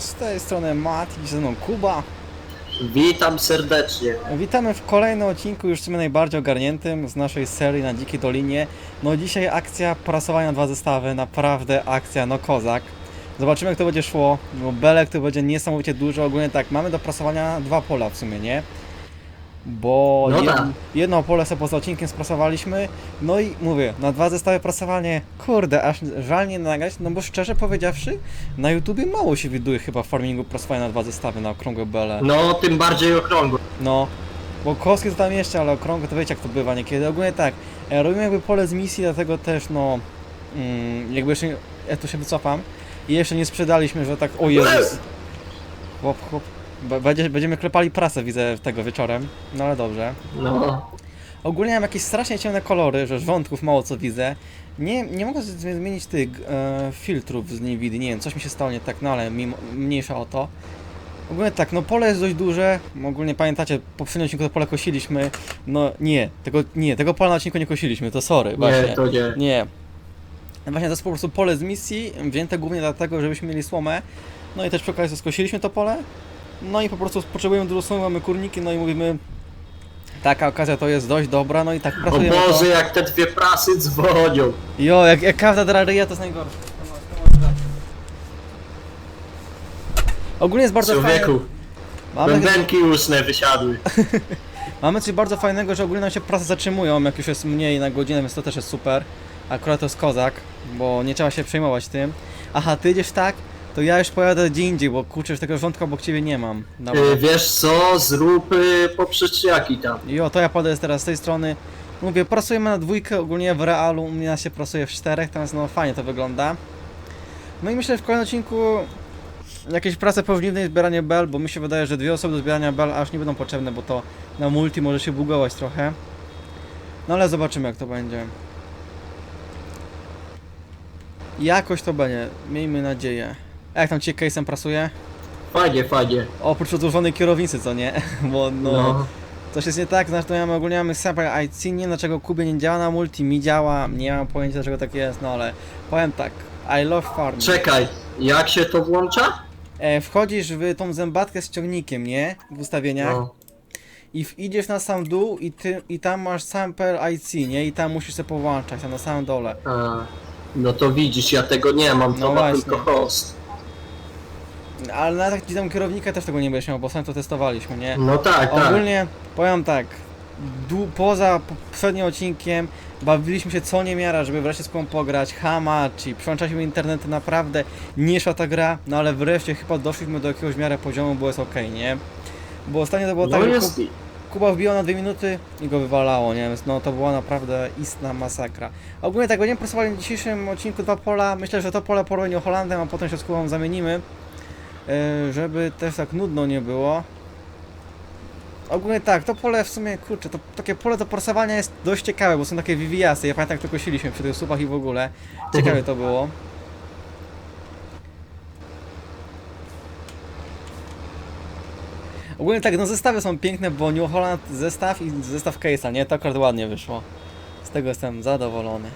Z tej strony Mati, ze mną Kuba. Witam serdecznie. Witamy w kolejnym odcinku, już w sumie najbardziej ogarniętym z naszej serii na Dzikiej Dolinie. No dzisiaj akcja prasowania dwa zestawy, naprawdę akcja, no kozak. Zobaczymy jak to będzie szło, bo belek to będzie niesamowicie dużo, ogólnie tak, mamy do prasowania dwa pola w sumie, nie? Bo No jed, tak. jedno pole sobie poza odcinkiem sprasowaliśmy, no i mówię, na dwa zestawy prasowanie, kurde, aż żal nie nagrać, no bo szczerze powiedziawszy, na YouTubie mało się widuje chyba farmingu prasowania na dwa zestawy na okrągłe bele. No, tym bardziej okrągły. No, bo kostki to tam jeszcze, ale okrągłe to wiecie jak to bywa niekiedy. Ogólnie tak, e, robimy jakby pole z misji, dlatego też no, mm, jakby jeszcze, ja tu się wycofam i jeszcze nie sprzedaliśmy, że tak, o Jezus. Chłop, chłop, Będzie, będziemy klepali prasę, widzę tego wieczorem, no ale dobrze. No. Ogólnie mam jakieś strasznie ciemne kolory, że wątków mało co widzę. Nie, nie mogę z- zmienić tych e, filtrów z Nvidia, nie wiem, coś mi się stało nie tak, no ale mimo, mniejsza o to. Ogólnie tak, no pole jest dość duże, ogólnie pamiętacie, po poprzednim odcinku to pole kosiliśmy, no nie, tego, nie, tego pola na odcinku nie kosiliśmy, to sorry, właśnie. Nie, to nie. Nie. Właśnie to jest po prostu pole z misji, wzięte głównie dlatego, żebyśmy mieli słomę. No i też przy okazji skosiliśmy to pole. No i po prostu potrzebujemy dużo słomy, mamy kurniki, no i mówimy taka okazja to jest dość dobra, no i tak O pracujemy Boże, to. jak te dwie prasy dzwonią. Jo, jak, jak każda draryja to jest najgorsze. Ogólnie jest bardzo fajne. Człowieku, Mamy, bębenki uszne wysiadły. mamy coś bardzo fajnego, że ogólnie nam się prace zatrzymują, jak już jest mniej na godzinę, więc to też jest super. Akurat to jest kozak, bo nie trzeba się przejmować tym. Aha, ty idziesz tak, to ja już pojadę gdzie indziej, bo kurczę, już tego rządka obok ciebie nie mam. Dobra. Y, wiesz co, zrób y, poprzeczniaki tam. Jo, to ja podę teraz z tej strony. Mówię, pracujemy na dwójkę, ogólnie w realu u mnie się pracuje w czterech, teraz no fajnie to wygląda. No i myślę, że w kolejnym odcinku jakieś prace powolniwne zbieranie bel, bo mi się wydaje, że dwie osoby do zbierania bel aż nie będą potrzebne, bo to na multi może się bugować trochę. No ale zobaczymy jak to będzie. Jakoś to będzie, miejmy nadzieję. A jak tam ci case'em pracuje? Fajnie, fajnie. Oprócz odłożonej kierownicy, co nie? Bo no... No. Coś jest nie tak, znaczy to mamy ogólnie mamy Sample IC, nie wiem dlaczego Kubie nie działa na multi, mi działa, nie mam pojęcia dlaczego tak jest, no ale powiem tak, I love farming. Czekaj, jak się to włącza? E, wchodzisz w tą zębatkę z ciągnikiem, nie? W ustawieniach No. i w, idziesz na sam dół i, ty, i tam masz Sample IC, nie? I tam musisz sobie powłączać, tam na samym dole. A, no to widzisz, ja tego nie mam, to No ma właśnie. tylko host. Ale na tak tam kierownika też tego nie będziesz miał, bo sam to testowaliśmy, nie? No tak, tak. Ogólnie powiem tak, du, poza poprzednim odcinkiem bawiliśmy się co niemiara, żeby wreszcie z komu pograć, Hamachi, przełączaliśmy internety, naprawdę nie szła ta gra, no ale wreszcie chyba doszliśmy do jakiegoś w miarę poziomu, bo jest okej, nie? Bo ostatnio to było No tak, że jest... Kub, Kuba wbiła na dwie minuty i go wywalało, nie? Więc no to była naprawdę istna masakra. Ogólnie tak, będziemy pracowali w dzisiejszym odcinku dwa pola, myślę, że to pole porobię Holandem, a potem się z Kubą zamienimy, żeby też tak nudno nie było. Ogólnie tak, to pole w sumie, kurczę, to takie pole do prasowania jest dość ciekawe, bo są takie wywijasy. Ja pamiętam jak to kosiliśmy przy tych słupach i w ogóle. Ciekawe to było. Ogólnie tak, no zestawy są piękne, bo New Holland zestaw i zestaw case'a, nie? To akurat ładnie wyszło. Z tego jestem zadowolony.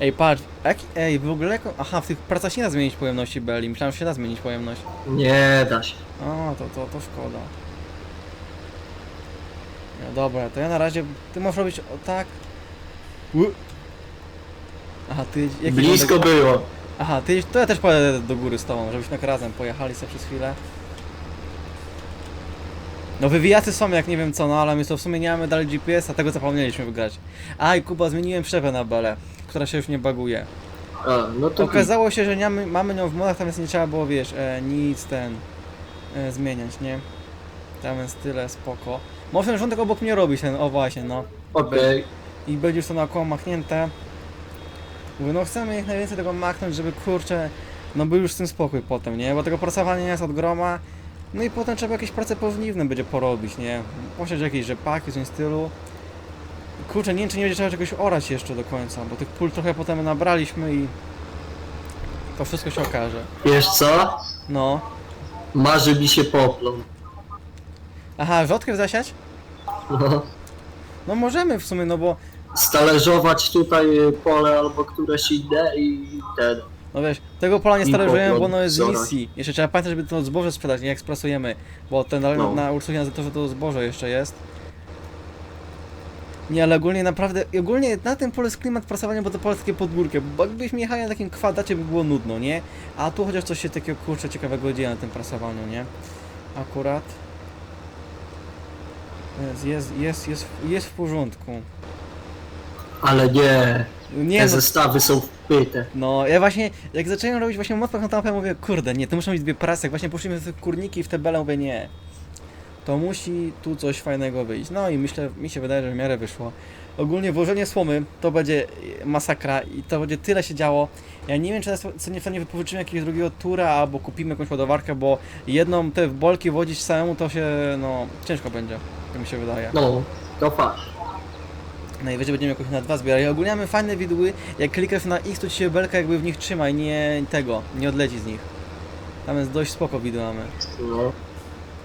Ej, patrz, jaki, ej, w ogóle jako, aha, w tych pracach się nie da zmienić pojemności Belli, myślałem, że się da zmienić pojemność. Nie da się. O, to, to, to szkoda. No dobra, to ja na razie, ty możesz robić o tak. U. Aha, ty, jaki Blisko wątek- było. Aha, ty, to ja też pojadę do góry z tobą, żebyśmy tak razem pojechali sobie przez chwilę. No wywijacy są jak nie wiem co, no ale my to w sumie nie mamy dalej GPS-a, tego zapomnieliśmy wygrać. A i Kuba, zmieniłem przewę na belę, która się już nie baguje. A, no to Okazało się, że nie mamy, mamy nią w modach, tam więc nie trzeba było, wiesz, e, nic ten e, zmieniać, nie? Tam jest tyle, spoko. Może ten rządek obok mnie robić ten, o właśnie, no. Okej. I będzie już to naokoło machnięte. Mówię, no chcemy jak najwięcej tego machnąć, żeby kurczę, no był już z tym spokój potem, nie? Bo tego prasowania jest od groma. No i potem trzeba jakieś prace powniwne będzie porobić, nie? Posiąść jakieś rzepaki, coś w stylu. Kurczę, nie wiem czy nie będzie trzeba czegoś orać jeszcze do końca, bo tych pól trochę potem nabraliśmy i to wszystko się okaże. Wiesz co? No. Marzy mi się poplon. Aha, rzodkiew zasiać? No. No możemy w sumie, no bo stalerzować tutaj pole albo któreś inne i ten. No wiesz, tego pola nie I stależujemy, bo ono jest z misji. Jeszcze trzeba pamiętać, żeby to zboże sprzedać, nie jak sprasujemy, bo ten na, No. na Ursusie to, że to zboże jeszcze jest. Nie, ale ogólnie naprawdę, ogólnie na tym polu jest klimat prasowania, bo to takie podgórkę, bo jakbyśmy jechali na takim kwadracie by było nudno, nie? A tu chociaż coś się takiego kurczę ciekawego dzieje na tym prasowaniu, nie? Akurat. Jest, jest, jest, jest, jest w porządku. Ale nie, Nie, te no, zestawy są wpyte. No, ja właśnie, jak zacząłem robić właśnie mocno na tampę, mówię, kurde, nie, to muszą być dwie prasy, jak właśnie poszliśmy w te kurniki i w te bele, mówię, nie. To musi tu coś fajnego wyjść. No i myślę, mi się wydaje, że w miarę wyszło. Ogólnie włożenie słomy to będzie masakra i to będzie tyle się działo. Ja nie wiem, czy nas co nie, co nie wypożyczymy jakiegoś drugiego tura albo kupimy jakąś ładowarkę, bo jedną te bolki wodzić samemu to się, no, ciężko będzie, tak mi się wydaje. No, to fakt. Najwyżej będziemy jakoś na dwa zbierać. Ogólnie mamy fajne widły, jak klikasz na X, to ci się belka jakby w nich trzyma i nie tego, nie odleci z nich. Tam jest dość spoko widły mamy. No.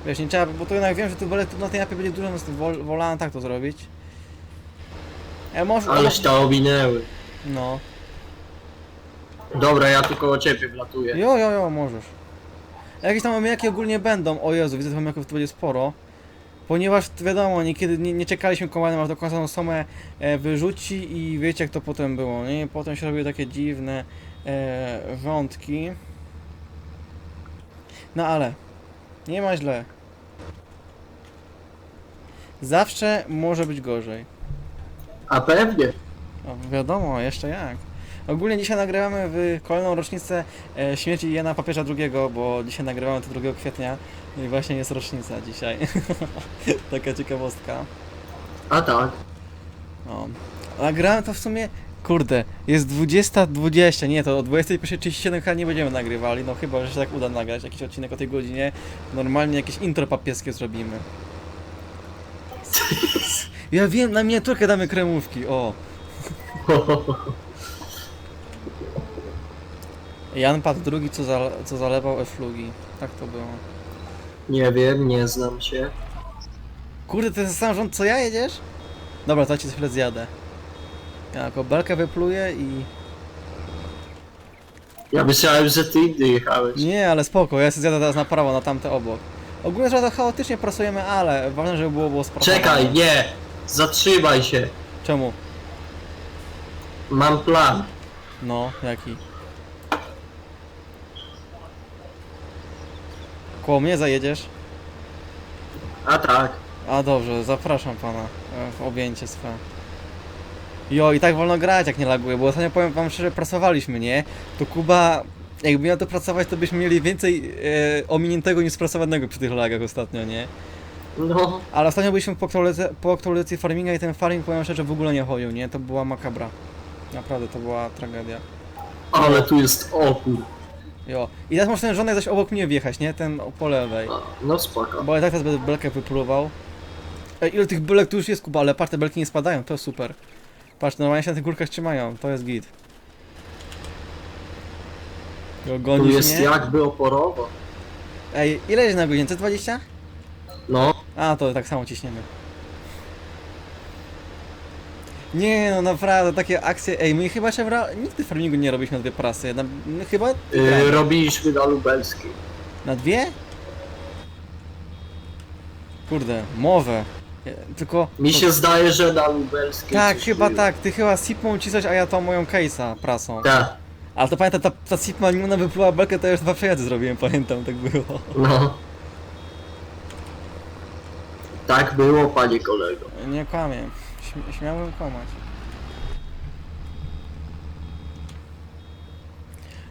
Wiesz, nie trzeba, bo to jednak wiem, że tu tu na tej mapie będzie dużo, więc wol, wolałem tak to zrobić. E, może, Aleś to ominęły. No. Dobra, ja tu koło ciebie wlatuję. Jo, jo, jo, możesz. Jakieś tam omijaki ogólnie będą. O Jezu, widzę, że omijaków tu będzie sporo. Ponieważ wiadomo, niekiedy nie, nie czekaliśmy komanem, aż do końca tą somę e, wyrzuci i wiecie jak to potem było, nie? Potem się robiły takie dziwne e, wątki. No ale, nie ma źle. Zawsze może być gorzej. A pewnie. No, wiadomo, jeszcze jak. Ogólnie dzisiaj nagrywamy w kolejną rocznicę e, śmierci Jana Papieża II, bo dzisiaj nagrywamy to 2 kwietnia i właśnie jest rocznica dzisiaj. Taka ciekawostka. A tak. No. Nagrałem to w sumie, kurde, jest 20.20, nie, to o 21.37 chyba nie będziemy nagrywali, no chyba, że się tak uda nagrać jakiś odcinek o tej godzinie. Normalnie jakieś intro papieskie zrobimy. Ja wiem, na miniaturkę damy kremówki, o. Jan Pat II, co, za, co zalewał eflugi. Tak to było. Nie wiem, nie znam się. Kurde, to jest sam rząd co ja jedziesz? Dobra, to ja ci chwilę zjadę. Ja jako belkę wypluję i... Ja myślałem, że ty inny jechałeś. Nie, ale spoko, ja sobie zjadę teraz na prawo, na tamte obok. Ogólnie, że to chaotycznie pracujemy, ale ważne, żeby było, było sprasowane. Czekaj, nie! Zatrzymaj się! Czemu? Mam plan. No, jaki? Koło mnie zajedziesz? A tak. A dobrze, zapraszam pana e, w objęcie swe. Jo, i tak wolno grać, jak nie laguje, bo ostatnio powiem wam szczerze, pracowaliśmy, nie? To Kuba, jakby miał to pracować, to byśmy mieli więcej e, ominiętego niż sprasowanego przy tych lagach ostatnio, nie? No. Ale ostatnio byliśmy po aktualizacji, po aktualizacji farminga i ten farming, powiem szczerze, w ogóle nie chodził, nie? To była makabra. Naprawdę, to była tragedia. Ale tu jest opór. Jo. I teraz może ten żonek zaś obok mnie wjechać, nie? Ten po lewej. No, no spoko. Bo ja tak teraz będę belkę wypluwał. Ej, ile tych belek tu już jest, Kuba, ale patrz, te belki nie spadają, to jest super. Patrz, normalnie się na tych górkach trzymają, to jest git. Jo, Tu gonisz jest mnie? jakby oporowo. Ej, ile jest na godzinę? C20? No. A, to tak samo ciśniemy. Nie no, naprawdę, takie akcje, ej, my chyba jeszcze w ra- nigdy w farmingu nie robiliśmy na dwie prasy, na, no, chyba Yy, robiliśmy na lubelskiej. na dwie? Kurde, mowę. Ja- Tylko... Mi się zdaje, że na lubelskiej. Tak, coś chyba było. tak, ty chyba Sipmą cisłeś, a ja tą moją case'a prasą. Tak. Ale to pamiętam, ta, ta Sipma, nim ona wypluła belkę, to ja już dwa przejazdy zrobiłem, pamiętam, tak było. No. Tak było, panie kolego. Nie kłamię, Śm- śmiałbym kłamać.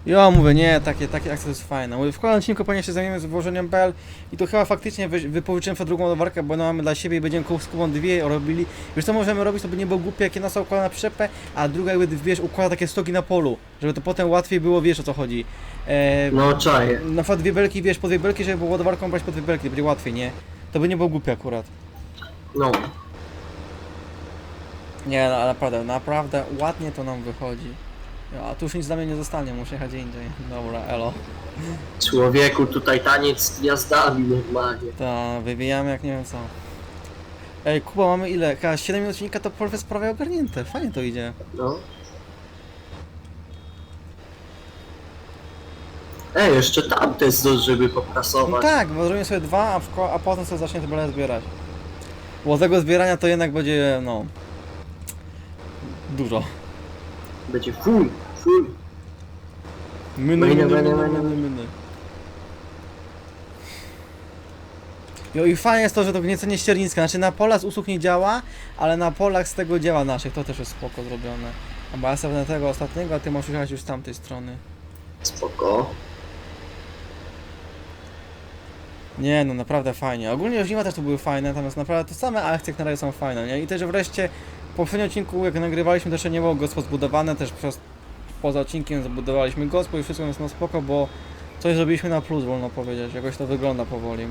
Ja mówię, nie, takie, takie akcje to jest fajne. Mówię, w kolejnym odcinku pewnie się zajmiemy z włożeniem bel i tu chyba faktycznie wy, wypożyczyłem sobie drugą ładowarkę, bo no mamy dla siebie i będziemy koło z Kubą dwie robili. Wiesz co możemy robić, to by nie było głupie, jak jedna osoba układa na przyczepę, a druga jakby, wiesz, układa takie stogi na polu, żeby to potem łatwiej było, wiesz o co chodzi. E, No czaję. na przykład dwie belki, wiesz, po dwie belki, żeby było ładowarką brać po dwie belki, to będzie łatwiej, nie? To by nie było głupie akurat. No. Nie, no, ale naprawdę, naprawdę ładnie to nam wychodzi. A tu już nic dla mnie nie zostanie, muszę jechać indziej. Dobra, elo. Człowieku, tutaj taniec z gwiazdami normalnie. To wywijamy jak nie wiem co. Ej, Kuba, mamy ile? Chyba 7 minut odcinka to jest prawie ogarnięte. Fajnie to idzie. No. Ej, jeszcze tamte zdąż, żeby No poprasować. tak, bo zrobimy sobie dwa, a, w, ko- a potem sobie zacznie te zbierać. Bo tego zbierania to jednak będzie, no... Dużo. Będzie full, full. Myny, Myny, myny, myny, myny, i fajnie jest to, że to gniecenie ścierniska, znaczy na polach z usług nie działa, ale na polach z tego działa naszych, to też jest spoko zrobione. A bo ja sobie tego ostatniego, a ty możesz jechać już z tamtej strony. Spoko. Nie no, naprawdę fajnie. Ogólnie zima też to były fajne, natomiast naprawdę to same akcje na razie są fajne, nie? I też wreszcie po poprzednim odcinku jak nagrywaliśmy też jeszcze nie było gospo zbudowane, też przez, poza odcinkiem zbudowaliśmy gospo i wszystko jest no spoko, bo coś zrobiliśmy na plus, wolno powiedzieć. Jakoś to wygląda powoli.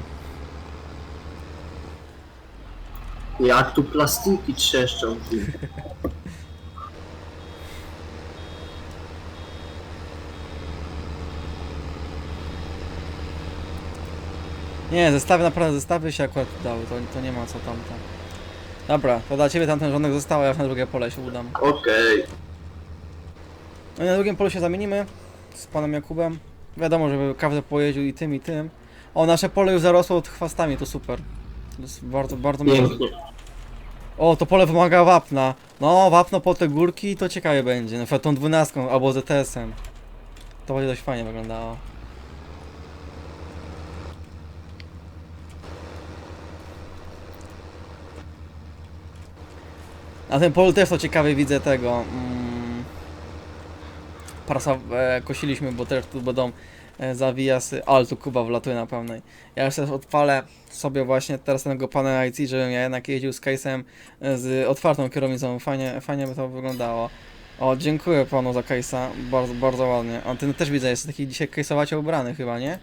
Jak tu plastiki trzeszczą. ty. Nie, zestawy, naprawdę zestawy się akurat dały, to, to nie ma co tam tam. Dobra, to dla ciebie tamten rządek został, a ja na drugie pole się udam. Okej. No i na drugim polu się zamienimy z panem Jakubem. Wiadomo, żeby każdy pojeździł i tym, i tym. O, nasze pole już zarosło od chwastami, to super. To jest bardzo, bardzo miłe. Pięknie. O, to pole wymaga wapna. No, wapno po te górki to ciekawie będzie. Na przykład tą dwunastką albo ZTS-em. To będzie dość fajnie wyglądało. Na tym polu też to ciekawie widzę tego. Mm, e, kosiliśmy, bo też tu będą e, zawijasy. Ale tu Kuba wlatuje na pełnej. Ja już też odpalę sobie właśnie teraz tego pana IC, żebym ja jednak jeździł z case'em e, z otwartą kierownicą. Fajnie, fajnie by to wyglądało. O, dziękuję panu za case'a. Bardzo, bardzo ładnie. A ty też widzę, jest taki dzisiaj case'owacie ubrany chyba, nie?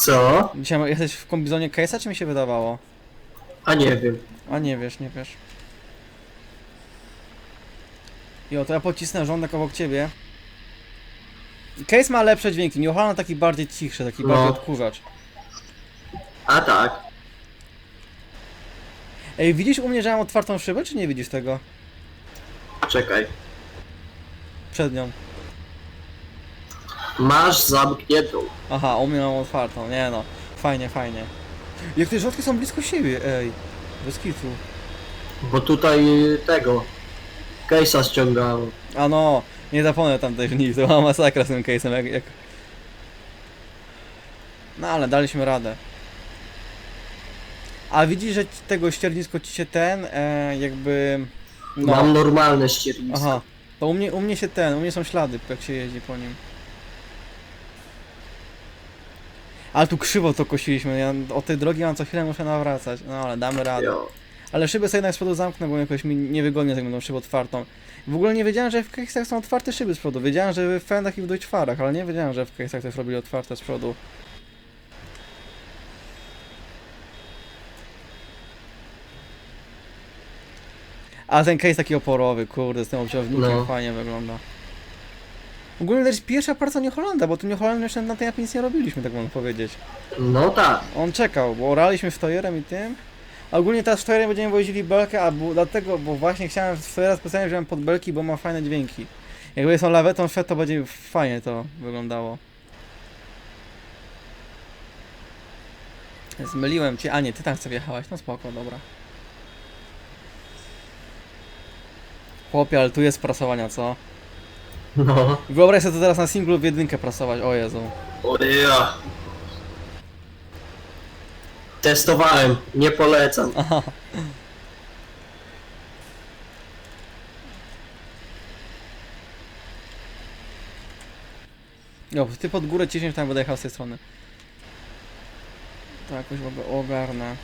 Co? Dzisiaj jesteś w kombizonie case'a, czy mi się wydawało? A nie wiem. A nie wiesz, nie wiesz. Jo, to ja pocisnę rządek obok ciebie. Case ma lepsze dźwięki, New Holland taki bardziej cichszy, taki No. bardziej odkurzacz. A tak. Ej, widzisz u mnie, że mam otwartą szybę, czy nie widzisz tego? Czekaj. Przed nią. Masz zamkniętą. Aha, u mnie mam otwartą, nie no. Fajnie, fajnie. Jak te rządki są blisko siebie, ej. Bez kitu. Bo tutaj tego. Case'a ściągałem. A no, nie zapomnę tamtej żniw, to była masakra z tym case'em, jak, jak... No ale daliśmy radę. A widzisz, że ci- tego ściernisko ci się ten, e, jakby... No, Mam normalne ściernisko. aha. To u mnie, u mnie się ten, u mnie są ślady, jak się jeździ po nim. Ale tu krzywo to kosiliśmy, ja od tej drogi mam co chwilę muszę nawracać. No ale damy radę. Jo. Ale szyby sobie jednak z przodu zamknę, bo jakoś mi niewygodnie jak będą szybę otwartą. W ogóle nie wiedziałem, że w case'ach są otwarte szyby z przodu. Wiedziałem, że w fendach i w Deutschfarach, ale nie wiedziałem, że w case'ach też robili otwarte z przodu. A ten case taki oporowy, kurde, z tym obciążnikiem No. fajnie wygląda. Ogólnie to jest pierwsza praca New Hollanda, bo tu New Holland jeszcze na tej mapie nic nie robiliśmy, tak można powiedzieć. No tak. On czekał, bo oraliśmy Stojerem i tym. Ogólnie teraz Stojerem będziemy wozili belkę, a bu- dlatego, bo właśnie chciałem Stojera specjalnie wziąłem pod belki, bo ma fajne dźwięki. Jakby są lawetą szedł, to będzie fajnie to wyglądało. Zmyliłem cię, a nie, ty tam chcę wjechałeś, no spoko, dobra. Chłopie, ale tu jest prasowania, co? No. Wyobraź sobie to teraz na singlu w jedynkę prasować, o Jezu. Oja. Testowałem. Nie polecam. Aha. Jo, ty pod górę ciśniesz, tam będę jechał z tej strony. To jakoś w ogóle ogarnę.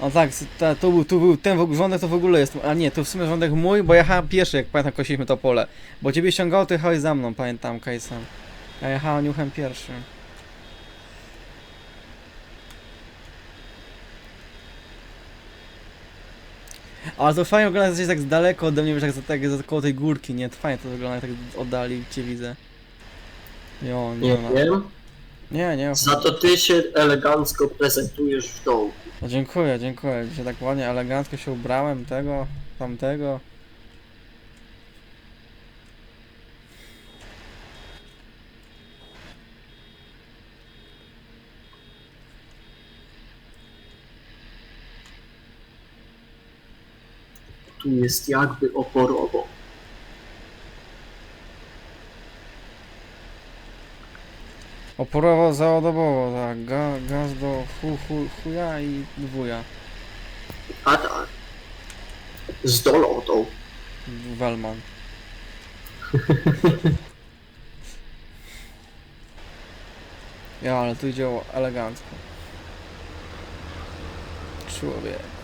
O tak, tu, był, tu był ten rządek to w ogóle jest. A nie, to w sumie rządek mój, bo jechałem pieszy, jak pamiętam, kosiliśmy to pole. Bo ciebie ściągało, to jechałeś za mną, pamiętam, Kajsem. Ja jechałem niuchem pierwszy. Ale to fajnie wygląda, że jesteś tak daleko ode mnie, wiesz, tak, za- tak za koło tej górki, nie? To fajnie to wygląda, tak oddali cię widzę. Jo, nie, Nie no. wiem. Nie, nie. Za to ty się elegancko prezentujesz w dołu. No, dziękuję, dziękuję. Dzisiaj tak ładnie, elegancko się ubrałem, tego, tamtego. Tu jest jakby oporowo. Oporowo, załadowowo, tak. Ga, gaz do hu, hu, chuja i dwuja. A tak. Z dolotą. Welman. Ja, ale tu idzie elegancko. Człowiek.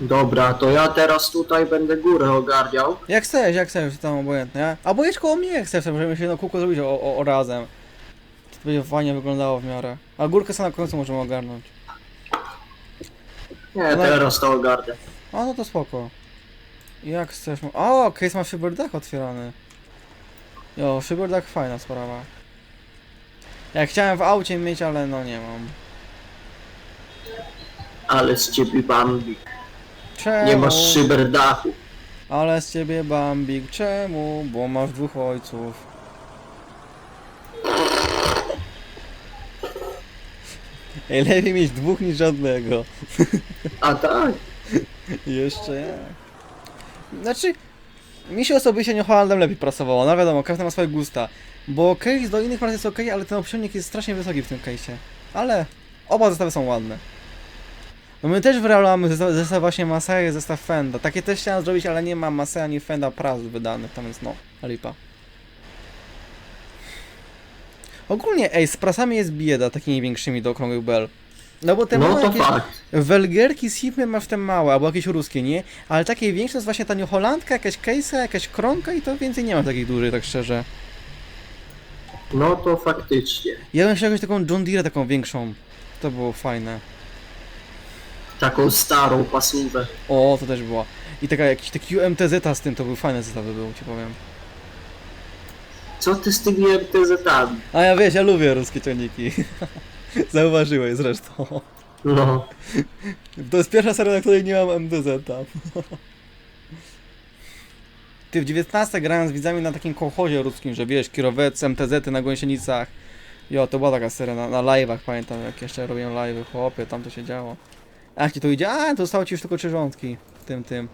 Dobra, to ja teraz tutaj będę górę ogarniał. Jak chcesz, jak chcesz, tam obojętnie. nie? Albo jedź koło mnie, jak chcesz, możemy się na kółko zrobić o, o, o razem. To będzie fajnie wyglądało w miarę. A górkę sobie na końcu możemy ogarnąć. Nie, No. teraz to ogarnę. A no to spoko. Jak chcesz. mo- O, case ma szyberdach otwierany. Jo, szyberdach fajna sprawa. Ja chciałem w aucie mieć, ale no nie mam. Ale z ciebie Bambi. Czemu? Nie masz szyberdachu. Ale z ciebie Bambik, czemu? Bo masz dwóch ojców. Ej, lepiej mieć dwóch niż żadnego. A tak? Jeszcze ja. Znaczy, mi się osobiście New Hollandem lepiej pracowało, no wiadomo, każdy ma swoje gusta. Bo case do innych prac jest ok, ale ten opcionik jest strasznie wysoki w tym case'ie. Ale oba zestawy są ładne. No my też w realu mamy zestaw, właśnie Masai, zestaw Fenda. Takie też chciałem zrobić, ale nie ma Masai ani Fenda Pras wydanych, tam jest no, lipa. Ogólnie, ej, z prasami jest bieda, takimi większymi do okrągłych bel. No bo te No małe to jakieś... fakt. Welgerki z hipem masz te małe, albo jakieś ruskie, nie? Ale takie większe to jest właśnie ta Holandka, jakaś case'a, jakaś kronka i to więcej nie ma takich dużych, tak szczerze. No to faktycznie. Ja bym chciał jakąś taką John Deere taką większą. To było fajne. Taką starą pasówę. O, to też było. I taka jakiś taki UMTZ z tym, to był fajny zestaw był, ci powiem. Co ty z tymi MTZ-ami? A ja wiesz, ja lubię ruskie ciągniki. Zauważyłeś zresztą. No. To jest pierwsza seria, na której nie mam MTZ tam. Ty w 19 grałem z widzami na takim kołchozie ruskim, że wiesz, kierowec, MTZ na gąsienicach. Jo, to była taka seria na, na live'ach, pamiętam jak jeszcze robiłem live'y, chłopie, tam to się działo. A ci to idzie? A, to zostało ci już tylko trzy rządki. Tym, tym.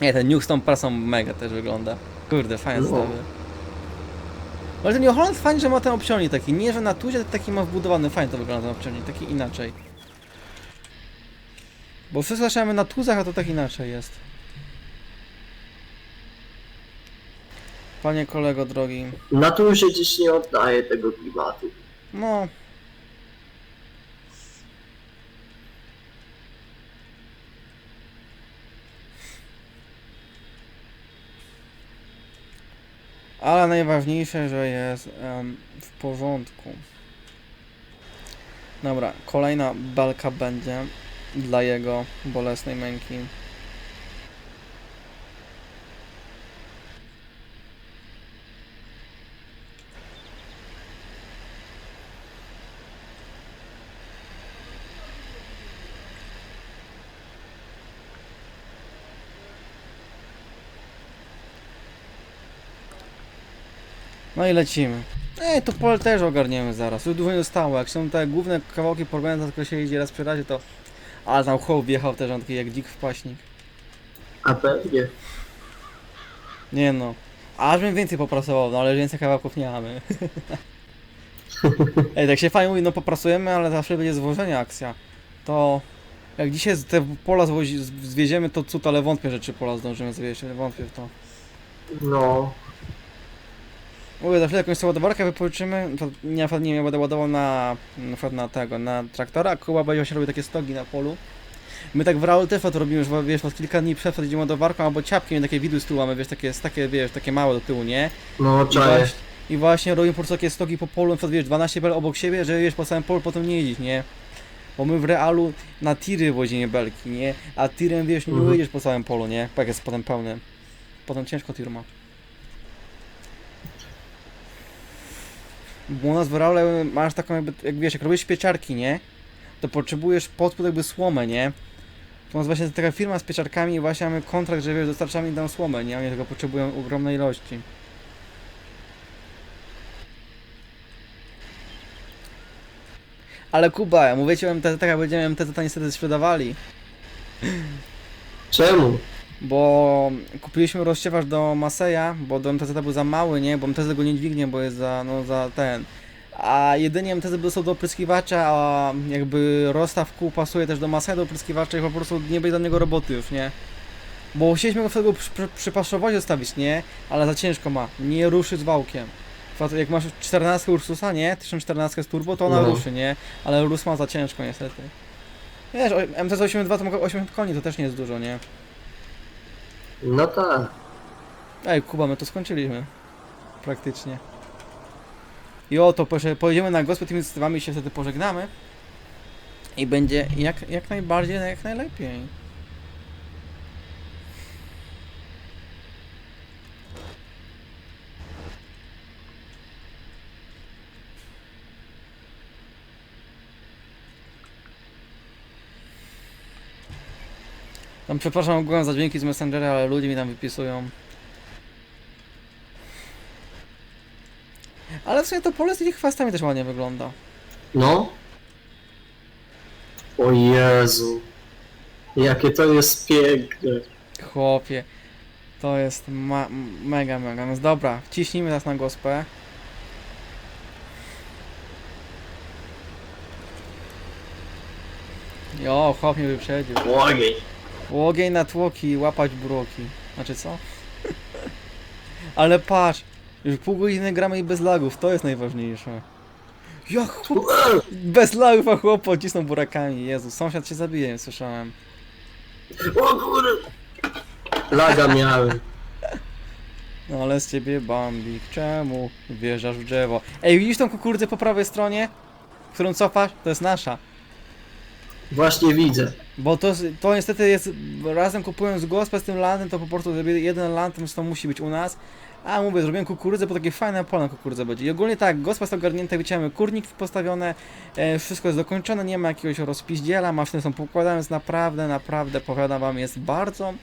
Nie, ten Nuke z tą prasą mega też wygląda. Kurde, fajne No. Ale ten New Holland fajnie, że ma ten opcionik taki, nie że na tuzie, taki ma wbudowany, fajnie to wygląda ten opcionik, taki inaczej. Bo wszyscy zaczynamy na tuzach, a to tak inaczej jest. Panie kolego drogi, Na tu się dziś nie oddaje tego klimatu. no... Ale najważniejsze, że jest em, w porządku. Dobra, kolejna belka będzie dla jego bolesnej męki. No i lecimy. Ej, to pole też ogarniemy zaraz. Tu dużo nie zostało. Jak są te główne kawałki to tylko się jedzie raz przy razie, to... Ale tam chłop wjechał też, on taki jak dzik w paśnik. A pewnie. Nie no. Aż bym więcej popracował, no ale więcej kawałków nie mamy. Ej, tak się fajnie mówi, no popracujemy, ale zawsze będzie zwożenie akcja. To... Jak dzisiaj te pola zwieziemy, to cud, ale wątpię, że czy pola zdążymy zwieźć, wątpię w to. No. Mówię, za chwilę jakąś ładowarkę wypożyczymy, to nie, na nie ja będę ładował na, na na tego, na traktora, a Kuba będzie właśnie robił takie stogi na polu. My tak w Raul też to robimy, że wiesz, od kilka dni przed idziemy ładowarką albo ciapkiem, takie widu z tyłu mamy, wiesz, takie, takie, wiesz, takie małe do tyłu, nie? No I właśnie, I właśnie robimy po prostu takie stogi po polu, na przykład, wiesz, 12 bel obok siebie, że wiesz, po całym polu potem nie jeździć, nie? Bo my w realu na tiry wozimy belki, nie? A tirem, wiesz, nie Mhm. jedziesz po całym polu, nie? Jak jest potem pełny. Potem ciężko tir ma. Bo u nas w masz taką jakby, jak wiesz, jak robisz pieczarki, nie? To potrzebujesz podpód jakby słomę, nie? To nas właśnie taka firma z pieczarkami i właśnie mamy kontrakt, że wiesz, dostarczamy im tam słomę, nie? Oni tego potrzebują ogromnej ilości. Ale Kuba, mówię ci o MTZ, jak będziemy MTZ niestety sprzedawali. Czemu? Bo kupiliśmy rozsiewacz do Maseja, bo do MTZ był za mały, nie? Bo MTZ go nie dźwignie, bo jest za, no, za ten. A jedynie MTZ był do opryskiwacza, a jakby rozstaw kół pasuje też do Maseja do opryskiwacza i po prostu nie będzie dla niego roboty już, nie? Bo chcieliśmy go wtedy przy, przy, przy paszowozie zostawić, nie? Ale za ciężko ma, nie ruszy z wałkiem. Jak masz 14 Ursusa, nie? 1014 z turbo, to ona No. ruszy, nie? Ale Ursus ma za ciężko niestety. Wiesz, MTZ 82 to mogło 80 koni, to też nie jest dużo, nie? No tak. Ej, Kuba, my to skończyliśmy. Praktycznie. I oto, pojedziemy na gospę tymi stywami się wtedy pożegnamy. I będzie jak, jak najbardziej, jak najlepiej. Tam przepraszam ogółem za dźwięki z Messengera, ale ludzie mi tam wypisują. Ale w sumie to pole z tymi chwastami też ładnie wygląda. No. O Jezu. Jakie to jest piękne. Chłopie. To jest mega, mega. Więc dobra, wciśnijmy teraz na gospę. Jo, chłop mnie wyprzedził. Ogień. Na tłoki, łapać buroki. Znaczy co? Ale patrz, już pół godziny gramy i bez lagów, to jest najważniejsze. Jak chłop... Bez lagów, a chłop pocisnął burakami. Jezu, sąsiad się zabije, słyszałem. O kurde. Laga miałem. No ale z ciebie bambik, czemu wjeżdżasz w drzewo? Ej, widzisz tą kukurydzę po prawej stronie? Którą cofasz? To jest nasza. Właśnie widzę. Bo to, to niestety jest, razem kupując gospę z tym landem, to po prostu jeden land to musi być u nas. A mówię, zrobiłem kukurydzę, bo takie fajne pole na kukurydzę będzie. I ogólnie tak, gospa jest ogarnięta, wyciąłem kurnik postawione, e, wszystko jest dokończone, nie ma jakiegoś rozpiździela, maszyny są poukładane, więc naprawdę, naprawdę, powiadam wam, jest bardzo,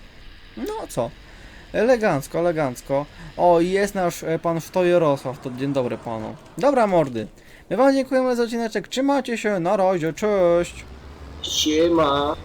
no co, elegancko, elegancko. O, jest nasz e, pan Sztojerosław, to dzień dobry panu. Dobra mordy, my wam dziękujemy za odcineczek, trzymajcie się, na razie, cześć! 鞋吗？